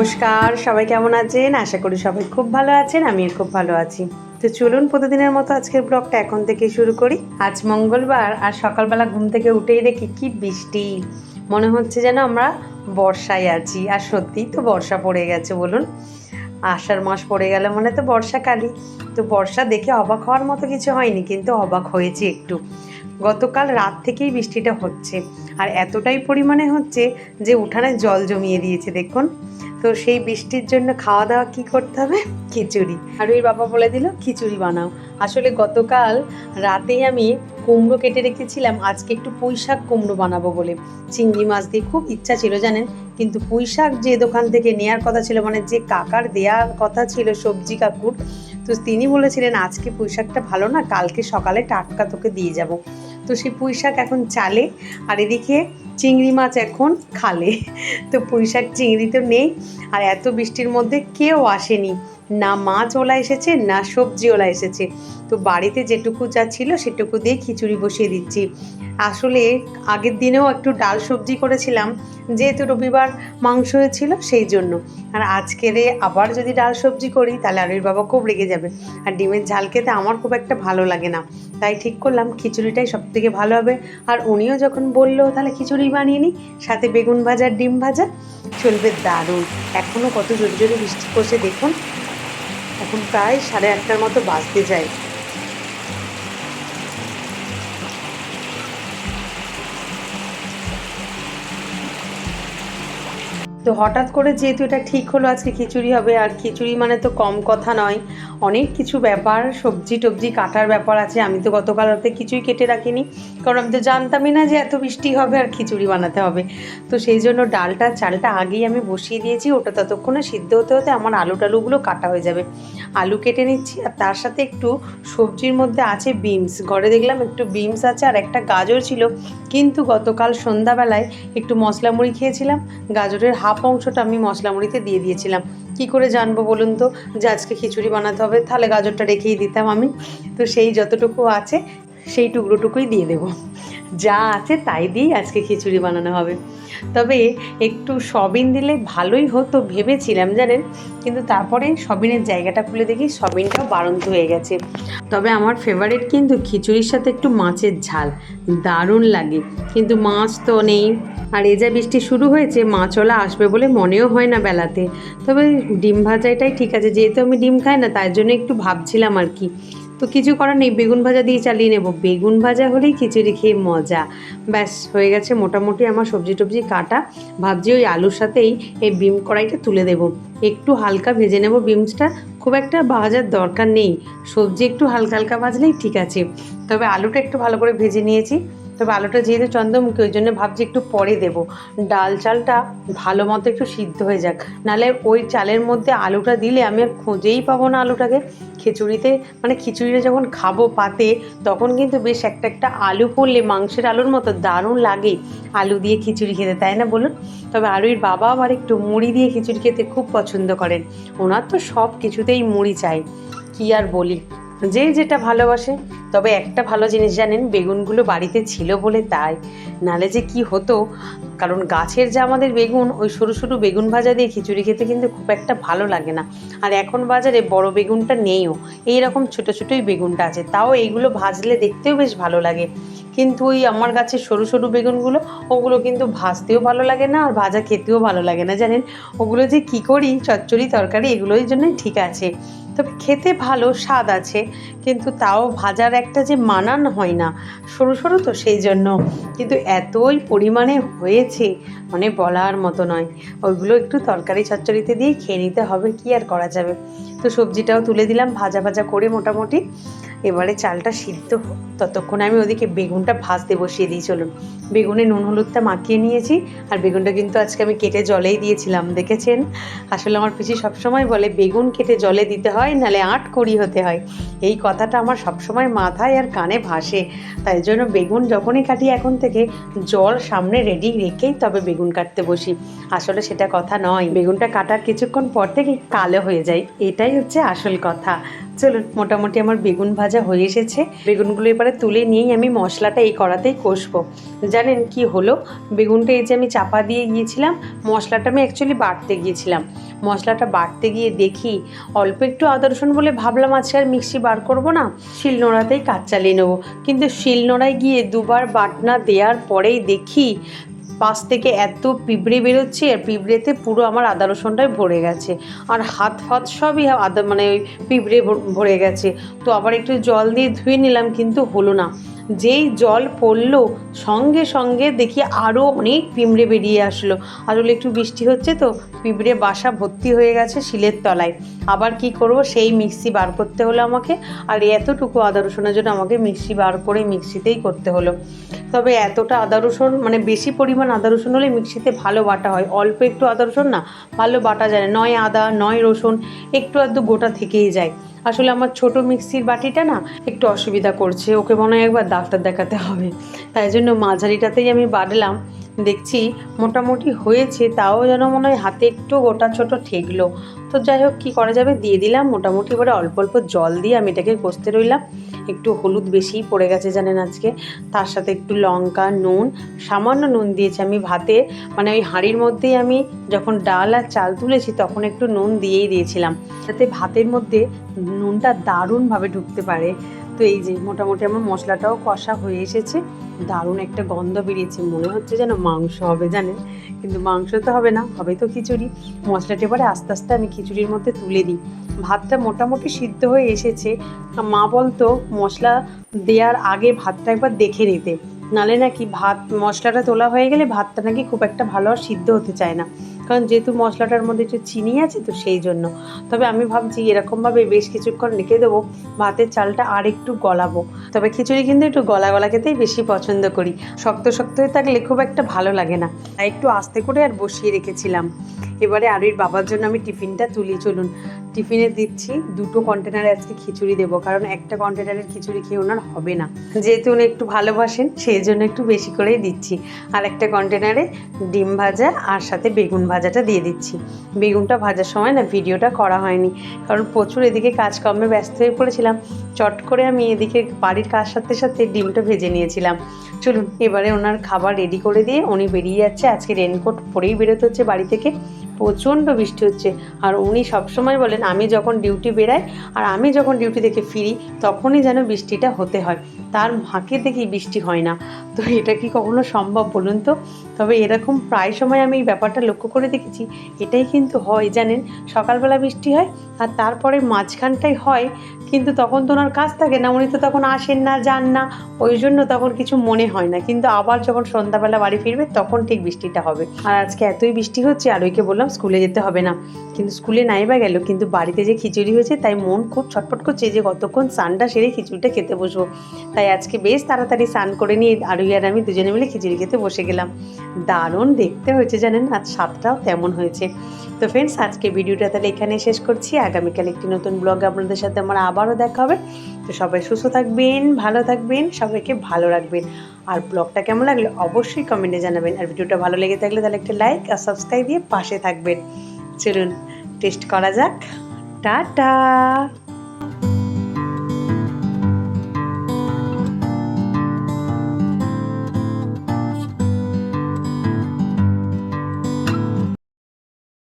নমস্কার, সবাই কেমন আছেন? আশা করি সবাই খুব ভালো আছেন, আমিও খুব ভালো আছি। তো চলুন প্রতিদিনের মতো আজকের ব্লগটা এখন থেকে শুরু করি। আজ মঙ্গলবার আর সকালবেলা ঘুম থেকে উঠেই দেখি কি বৃষ্টি। মনে হচ্ছে যেন আমরা বর্ষায় আছি। আর সত্যিই তো বর্ষা পড়ে গেছে, বলুন। আষাঢ় মাস পড়ে গেল মানে তো বর্ষাকালই। তো বর্ষা দেখে অবাক হওয়ার মতো কিছু হয়নি, কিন্তু অবাক হয়েছি একটু। গতকাল রাত থেকেই বৃষ্টিটা হচ্ছে। আর এতটাই পরিমাণে হচ্ছে যে উঠানে জল জমিয়ে দিয়েছে, দেখুন। তো সেই বৃষ্টির জন্য খাওয়া দাওয়া কি করতে হবে? খিচুড়ি। আর ওই বাবা বলে দিল, খিচুড়ি বানাও। আসলে গতকাল রাতেই আমি কুমড়ো কেটে রেখেছিলাম, আজকে একটু পুঁই শাক কুমড়ো বানাবো বলে। চিংড়ি মাছ দিয়ে খুব ইচ্ছা ছিল, জানেন? কিন্তু পুঁই শাক যে দোকান থেকে নেয়ার কথা ছিল মানে যে কাকার দেওয়ার কথা ছিল, সবজি কাকুর, তো তিনি বলেছিলেন, আজকে পুঁই শাকটা ভালো না, কালকে সকালে টাটকা তোকে দিয়ে যাব। তো সেই পুঁই শাক এখন চালে। আর এদিকে চিংড়ি মাছ এখন খালে। তো পুঁই শাক চিংড়ি তো নেই। আর এত বৃষ্টির মধ্যে কেউ আসেনি। না মাছ ওলা এসেছে, না সবজি ওলা এসেছে। তো বাড়িতে যেটুকু যা ছিল সেটুকু দিয়ে খিচুড়ি বসিয়ে দিচ্ছি। আসলে আগের দিনেও একটু ডাল সবজি করেছিলাম। যেহেতু রবিবার মাংস হয়েছিল সেই জন্য। আর আজকেরে আবার যদি ডাল সবজি করি, তাহলে আরুর বাবা খুব রেগে যাবে। আর ডিমের ঝাল খেতে আমার খুব একটা ভালো লাগে না। তাই ঠিক করলাম, খিচুড়িটাই সব থেকে ভালো হবে। আর উনিও যখন বলল, তাহলে খিচুড়ি বানিয়ে নিই, সাথে বেগুন ভাজা, ডিম ভাজা, চলবে দারুণ। এখনও কত জোরে জোরে বৃষ্টি পড়ছে দেখুন। এখন প্রায় সাড়ে আটটার মতো বাজতে যায়। তো হঠাৎ করে যেহেতু এটা ঠিক হলো, আজকে খিচুড়ি হবে, আর খিচুড়ি মানে তো কম কথা নয়। অনেক কিছু ব্যাপার, সবজি টবজি কাটার ব্যাপার আছে। আমি তো গতকাল রাতে কিছুই কেটে রাখিনি। কারণ আমি তো জানতামই না যে এত বৃষ্টি হবে আর খিচুড়ি বানাতে হবে। তো সেই জন্য ডালটা, চালটা আগেই আমি বসিয়ে দিয়েছি। ওটা ততক্ষণে সিদ্ধ হতে হতে আমার আলু টালুগুলো কাটা হয়ে যাবে। আলু কেটে নিচ্ছি আর তার সাথে একটু সবজির মধ্যে আছে বিমস ঘরে দেখলাম একটু বিমস আছে আর একটা গাজর ছিল। কিন্তু গতকাল সন্ধ্যাবেলায় একটু মশলা মুড়ি খেয়েছিলাম। গাজরের হাফ অংশটা আমি মশলা মুড়িতে দিয়ে দিয়েছিলাম। কি করে জানব বলুন তো? যে আজকে খিচুড়ি বানাতে হবে, তাহলে গাজরটা রেখেই দিতাম আমি। তো সেই যতটুকু আছে সেই টুকরোটুকুই দিয়ে দেবো। যা আছে তাই দিয়েই আজকে খিচুড়ি বানানো হবে। তবে একটু সবিন দিলে ভালোই হতো ভেবেছিলাম, জানেন? কিন্তু তারপরে সবিনের জায়গাটা খুলে দেখি সবিনটাও বাড়ন্ত হয়ে গেছে। তবে আমার ফেভারিট কিন্তু খিচুড়ির সাথে একটু মাছের ঝাল। দারুণ লাগে। কিন্তু মাছ তো নেই। আর এ যা বৃষ্টি শুরু হয়েছে, মাছওয়ালা আসবে বলে মনেও হয় না বেলাতে। তবে ডিম ভাজাটাই ঠিক আছে। যেহেতু আমি ডিম খাই না তার জন্য একটু ভাবছিলাম আর কি। তো কিছু করার নেই, বেগুন ভাজা দিয়ে চালিয়ে নেব। বেগুন ভাজা হলেই খিচুড়ি খেয়ে মজা। ব্যাস, হয়ে গেছে মোটামুটি আমার সবজি টবজি কাটা। ভাবছি ওই আলুর সাথেই এই বিম কড়াইটা তুলে দেব। একটু হালকা ভেজে নেব বিমসটা। খুব একটা ভাজার দরকার নেই। সবজি একটু হালকা হালকা ভাজলেই ঠিক আছে। তবে আলুটা একটু ভালো করে ভেজে নিয়েছি। তবে আলুটা যেহেতু চন্দ্রমুখী, ওই জন্য ভাবছি একটু পরে দেব। ডাল চালটা ভালো মতো একটু সিদ্ধ হয়ে যাক। নাহলে ওই চালের মধ্যে আলুটা দিলে আমি আর খুঁজেই পাবো না আলুটাকে। খিচুড়িতে মানে খিচুড়িটা যখন খাব পাতে, তখন কিন্তু বেশ একটা একটা আলু পড়লে মাংসের আলুর মতো দারুণ লাগে আলু দিয়ে খিচুড়ি খেতে, তাই না বলুন? তবে আলুর বাবা আবার একটু মুড়ি দিয়ে খিচুড়ি খেতে খুব পছন্দ করেন। ওনার তো সব কিছুতেই মুড়ি চাই, কি আর বলি? যে যেটা ভালোবাসে, তবে একটা ভালো জিনিস জানেন, বেগুনগুলো বাড়িতে ছিল বলে তাই। নালে যে কি হতো, কারণ গাছের যে আমাদের বেগুন, ওই সরু সরু বেগুন ভাজা দিয়ে খিচুড়ি খেতে কিন্তু খুব একটা ভালো লাগে না। আর এখন বাজারে বড় বেগুনটা নেইও এই রকম ছোটো ছোটোই বেগুনটা আছে। তাও এইগুলো ভাজলে দেখতেও বেশ ভালো লাগে। কিন্তু ওই আমার গাছের সরু সরু বেগুনগুলো, ওগুলো কিন্তু ভাজতেও ভালো লাগে না, আর ভাজা খেতেও ভালো লাগে না, জানেন? ওগুলো যে কী করি, চচ্চড়ি তরকারি এগুলোর জন্যই ঠিক আছে। তবে খেতে ভালো, স্বাদ আছে, কিন্তু তাও ভাজার একটা যে মানান হয় না, সরু সরু তো সেই জন্য। কিন্তু এতই পরিমাণে হয়েছে মানে বলার মতো নয়। ওইগুলো একটু তরকারি চচ্চড়িতে দিয়ে খেয়ে নিতে হবে, কি আর করা যাবে? তো সবজিটাও তুলে দিলাম, ভাজা ভাজা করে মোটামুটি। এবারে চালটা সিদ্ধ হোক, ততক্ষণ আমি ওদিকে বেগুনটা ভাজতে বসিয়ে দিই, চলুন। বেগুনে নুন হলুদটা মাখিয়ে নিয়েছি, আর বেগুনটা কিন্তু আজকে আমি কেটে জলেই দিয়েছিলাম, দেখেছেন? আসলে আমার পিসি সবসময় বলে, বেগুন কেটে জলে দিতে হয়, নালে আট কড়ি হতে হয়। এই কথাটা আমার সবসময় মাথায় আর কানে ভাসে। তাই জন্য বেগুন যখনই কাটি এখন থেকে, জল সামনে রেডি রেখেই তবে বেগুন কাটতে বসি। আসলে সেটা কথা নয়, বেগুনটা কাটার কিছুক্ষণ পর থেকে কালো হয়ে যায়, এটাই হচ্ছে আসল কথা। চলুন মোটামুটি আমার বেগুন ভাজা হয়ে এসেছে। বেগুনগুলো এবারে তুলে নিয়েই আমি মশলাটা এই কড়াতেই কষবো। জানেন কি হলো? বেগুনটা এই যে আমি চাপা দিয়ে গিয়েছিলাম, মশলাটা আমি অ্যাকচুয়ালি বাটতে গিয়েছিলাম। মশলাটা বাটতে গিয়ে দেখি অল্প একটু আদা রসুন বলে ভাবলাম আজকে আর মিক্সি বার করব না শিলনোড়াতেই কাজ চালিয়ে নেব। কিন্তু শিলনোড়ায় গিয়ে দুবার বাটনা দেওয়ার পরেই দেখি পাশ থেকে এত পিঁপড়ে বেরোচ্ছে আর পিঁপড়েতে পুরো আমার আদা রসুনটাই ভরে গেছে। আর হাত ফাত সবই আদা মানে ওই পিঁপড়ে ভর- গেছে। তো আবার একটু জল দিয়ে ধুয়ে নিলাম কিন্তু হলো না। যেই জল পড়ল, সঙ্গে সঙ্গে দেখি আরও অনেক পিঁপড়ে বেরিয়ে আসলো। আসলে একটু বৃষ্টি হচ্ছে তো, পিঁপড়ে বাসা ভর্তি হয়ে গেছে শিলের তলায়। আবার কি করব, সেই মিক্সি বার করতে হলো আমাকে, আর এতটুকু আদা রসুনের জন্য আমাকে মিক্সি বার করে মিক্সিতেই করতে হলো। তবে এতটা আদা রসুন মানে বেশি পরিমাণ আদা রসুন হলে মিক্সিতে ভালো বাটা হয়। অল্প একটু আদা রসুন না, ভালো বাটা যায় নয় আদা, নয় রসুন, একটু আধটু গোটা থেকেই যায়। আসলে আমার ছোট মিক্সির বাটিটা না একটু অসুবিধা করছে, ওকে মনে হয় একবার ডাক্তার দেখাতে হবে। তাই জন্য মাঝারিটাতেই আমি বাড়লাম। দেখছি মোটামুটি হয়েছে, তাও যেন মনে হয় হাতে একটু গোটা ছোট ঠেকলো। তো যাই হোক, কী করা যাবে? দিয়ে দিলাম, মোটামুটি এবারে অল্প অল্প জল দিয়ে আমি এটাকে কষতে রইলাম। একটু হলুদ বেশিই পড়ে গেছে জানেন আজকে। তার সাথে একটু লঙ্কা, নুন, সামান্য নুন দিয়েছি আমি ভাতে। মানে ওই হাঁড়ির মধ্যেই আমি যখন ডাল আর চাল তুলেছি, তখন একটু নুন দিয়েই দিয়েছিলাম। যাতে ভাতের মধ্যে নুনটা দারুণভাবে ঢুকতে পারে। তো এই যে মোটামুটি আমার মশলাটাও কষা হয়ে এসেছে। দারুণ একটা গন্ধ বেরিয়েছে, মনে হচ্ছে যেন মাংস হবে, জানেন? কিন্তু মাংস তো হবে না, হবে তো খিচুড়ি। মশলাটা এবারে আস্তে আস্তে আমি খিচুড়ির মধ্যে তুলে দিই। ভাতটা মোটামুটি সিদ্ধ হয়ে এসেছে। মা বলতো, মশলা দেওয়ার আগে ভাতটা একবার দেখে নিতে। নালে নাকি ভাত, মশলাটা তোলা হয়ে গেলে ভাতটা নাকি খুব একটা ভালো সিদ্ধ হতে চায় না। কারণ যেহেতু মশলাটার মধ্যে একটু চিনি আছে তো সেই জন্য। তবে আমি ভাবছি এরকমভাবে বেশ কিছুক্ষণ রেখে দেবো, ভাতের চালটা আর একটু গলাবো। তবে খিচুড়ি কিন্তু একটু গলা গলা খেতেই বেশি পছন্দ করি। শক্ত শক্ত হয়ে থাকলে খুব একটা ভালো লাগে না। তাই একটু আস্তে করে আর বসিয়ে রেখেছিলাম। এবারে আরুর বাবার জন্য আমি টিফিনটা তুলি, চলুন। টিফিনে দিচ্ছি দুটো কন্টেনারে আজকে খিচুড়ি দেবো, কারণ একটা কন্টেনারের খিচুড়ি খেয়ে ওনার হবে না। যেহেতু উনি একটু ভালোবাসেন, সেই জন্য একটু বেশি করেই দিচ্ছি। আর একটা কন্টেনারে ডিম ভাজা আর সাথে বেগুন ভাজাটা দিয়ে দিচ্ছি। বেগুনটা ভাজার সময় না ভিডিওটা করা হয়নি, কারণ প্রচুর এদিকে কাজকর্মে ব্যস্ত হয়ে পড়েছিলাম। চট করে আমি এদিকে বাড়ির কাজ সাথে সাথে ডিমটা ভেজে নিয়েছিলাম। চলুন, এবারে ওনার খাবার রেডি করে দিয়ে উনি বেরিয়ে যাচ্ছে। আজকে রেনকোট পরেই বেরোতে হচ্ছে বাড়ি থেকে। প্রচণ্ড বৃষ্টি হচ্ছে। আর উনি সবসময় বলেন, আমি যখন ডিউটি বেরাই আর আমি যখন ডিউটি থেকে ফিরি, তখনই যেন বৃষ্টিটা হতে হয়। তার ফাঁকে দেখি বৃষ্টি হয় না। তো এটা কি কখনো সম্ভব বলুন তো? তবে এরকম প্রায় সময় আমি এই ব্যাপারটা লক্ষ্য করে দেখেছি। এটাই কিন্তু হয়, জানেন? সকালবেলা বৃষ্টি হয় আর তারপরে মাঝখানটাই হয়, কিন্তু তখন তো ওনার কাজ থাকে না। উনি তো তখন আসেন না, যান না। ওই জন্য তখন কিছু মনে হয় না। কিন্তু আবার যখন সন্ধ্যাবেলা বাড়ি ফিরবে, তখন ঠিক বৃষ্টিটা হবে। আর আজকে এতই বৃষ্টি হচ্ছে, আর ওইকে বললাম স্কুলে যেতে হবে না। কিন্তু স্কুলে নাই বা গেল, কিন্তু বাড়িতে যে খিচুড়ি হয়েছে, তাই মন খুব ছটফট করছে যে কতক্ষণ সানটা সেরে খিচুড়িটা খেতে বসবো। তাই আজকে বেশ তাড়াতাড়ি স্নান করে নিয়ে আরুই আর আমি দুজনে মিলে খিচুড়ি খেতে বসে গেলাম। দারুণ দেখতে হয়েছে জানেন, আজ স্বাদটাও তেমন হয়েছে। তো ফ্রেন্ডস আজকে ভিডিওটা তাহলে এখানে শেষ করছি। আগামীকাল একটি নতুন ব্লগ আপনাদের সাথে আমার আবারও দেখা হবে। তো সবাই সুস্থ থাকবেন, ভালো থাকবেন, সবাইকে ভালো রাখবেন। আর ব্লগটা কেমন লাগল অবশ্যই কমেন্টে জানাবেন। আর ভিডিওটা ভালো লেগে থাকলে তাহলে একটা লাইক আর সাবস্ক্রাইব দিয়ে পাশে থাকবেন। চলুন টেস্ট করা যাক। টাটা!